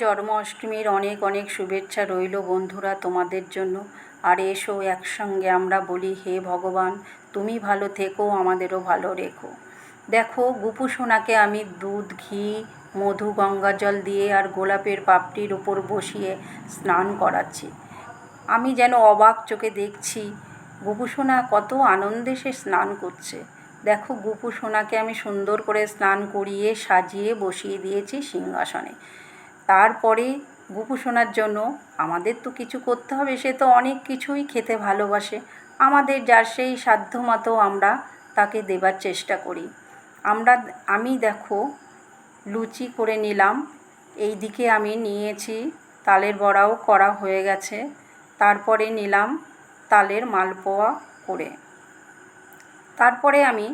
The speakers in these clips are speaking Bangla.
জন্মাষ্টমীর অনেক অনেক শুভেচ্ছা রইল বন্ধুরা তোমাদের জন্য। আর এসো একসঙ্গে আমরা বলি, হে ভগবান, তুমি ভালো থেকো, আমাদেরও ভালো রেখো। দেখো গুপু সোনাকে আমি দুধ, ঘি, মধু, গঙ্গা জল দিয়ে আর গোলাপের পাপড়ির ওপর বসিয়ে স্নান করাচ্ছি। আমি যেন অবাক চোখে দেখছি গুপু সোনা কত আনন্দে সে স্নান করছে। দেখো গুপু সোনাকে আমি সুন্দর করে স্নান করিয়ে সাজিয়ে বসিয়ে দিয়েছি সিংহাসনে। তারপরে গুপু সোনার জন্য আমাদের তো কিছু করতে হবে, সে তো অনেক কিছুই খেতে ভালোবাসে। আমাদের যার সেই সাধ্য মতো আমরা তাকে দেবার চেষ্টা করি। আমরা, আমি দেখো, লুচি করে নিলাম। এই দিকে আমি নিয়েছি তালের বড়াও করা হয়ে গেছে। তারপরে নিলাম তালের মালপোয়া করে। তারপরে আমি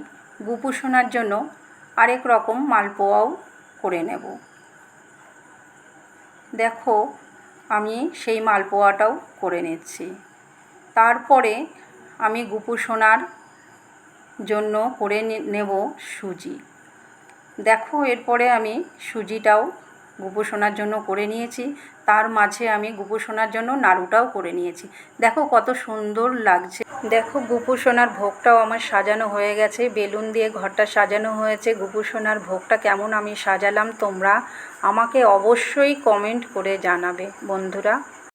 গুপু সোনার জন্য আরেক রকম মালপোয়াও করে নেব। দেখো, আমি সেই মালপোয়াটাও করে নিচ্ছি। তারপরে আমি গুপু সোনার জন্য করে নেব সুজি। দেখো, এরপরে আমি সুজিটাও সোনার জন্য করে নিয়েছি। তার মাঝে আমি সোনার জন্য নাড়ুটাও করে নিয়েছি। দেখো কত সুন্দর লাগছে। দেখো সোনার ভোগটাও আমার সাজানো হয়ে গেছে। বেলুন দিয়ে ঘরটা সাজানো হয়েছে। সোনার ভোগটা কেমন আমি সাজালাম তোমরা আমাকে অবশ্যই কমেন্ট করে জানাবে। বন্ধুরা